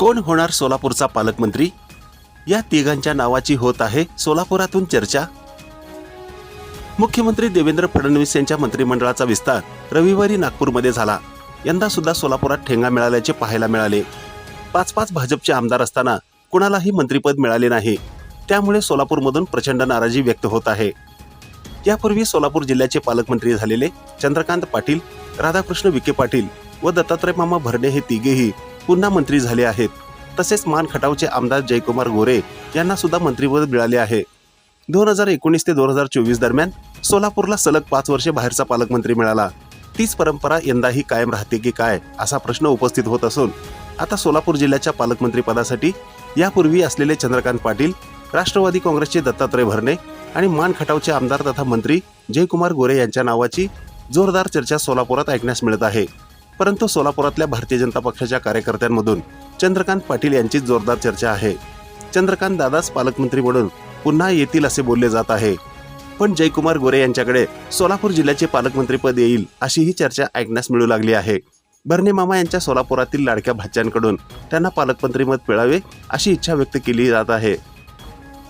कोण होणार सोलापूरचा पालकमंत्री? या तिघांच्या नावाची होत आहे सोलापुरातून चर्चा. मुख्यमंत्री देवेंद्र फडणवीस यांच्या मंत्रिमंडळाचा विस्तार रविवारी नागपूरमध्ये झाला. यंदा सुद्धा सोलापुरात ठेंगा मिळाल्याचे पाहायला मिळाले. पाच पाच भाजपचे आमदार असताना कुणालाही मंत्रिपद मिळाले नाही. त्यामुळे सोलापूरमधून प्रचंड नाराजी व्यक्त होत आहे. यापूर्वी सोलापूर जिल्ह्याचे पालकमंत्री झालेले चंद्रकांत पाटील राधाकृष्ण विखे पाटील व दत्तात्रय मामा भरणे हे तिघेही पुन्हा मंत्री झाले आहेत. तसेच मान खटावचे आमदार जयकुमार गोरे यांना सुद्धा मंत्रिपद मिळाले आहे. दोन हजार एकोणीस ते दोन हजार चोवीस दरम्यान सोलापूरला सलग पाच वर्षे बाहेरचा पालकमंत्री मिळाला. तीच परंपरा यंदाही कायम राहते की काय असा प्रश्न उपस्थित होत असून आता सोलापूर जिल्ह्याच्या पालकमंत्री पदासाठी यापूर्वी असलेले चंद्रकांत पाटील राष्ट्रवादी काँग्रेसचे दत्तात्रय भरणे आणि मान खटावचे आमदार तथा मंत्री जयकुमार गोरे यांच्या नावाची जोरदार चर्चा सोलापुरात ऐकण्यास मिळत आहे. परंतु सोलापुरातल्या भारतीय जनता पक्षाच्या कार्यकर्त्यांमधून चंद्रकांत पाटील यांचीच जोरदार चर्चा आहे. चंद्रकांत दादाच पालकमंत्री म्हणून पुन्हा येतील असे बोलले जात आहे. पण जयकुमार गोरे यांच्याकडे सोलापूर जिल्ह्याचे पालकमंत्रीपद येईल अशीही चर्चा ऐकण्यास मिळू लागली आहे. बर्ने मामा यांच्या सोलापुरातील लाडक्या भाच्यांकडून त्यांना पालकमंत्रीपद मिळावे अशी इच्छा व्यक्त केली जात आहे.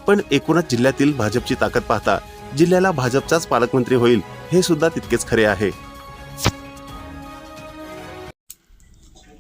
पण एकूणच जिल्ह्यातील भाजपची ताकद पाहता जिल्ह्याला भाजपचाच पालकमंत्री होईल हे सुद्धा तितकेच खरे आहे.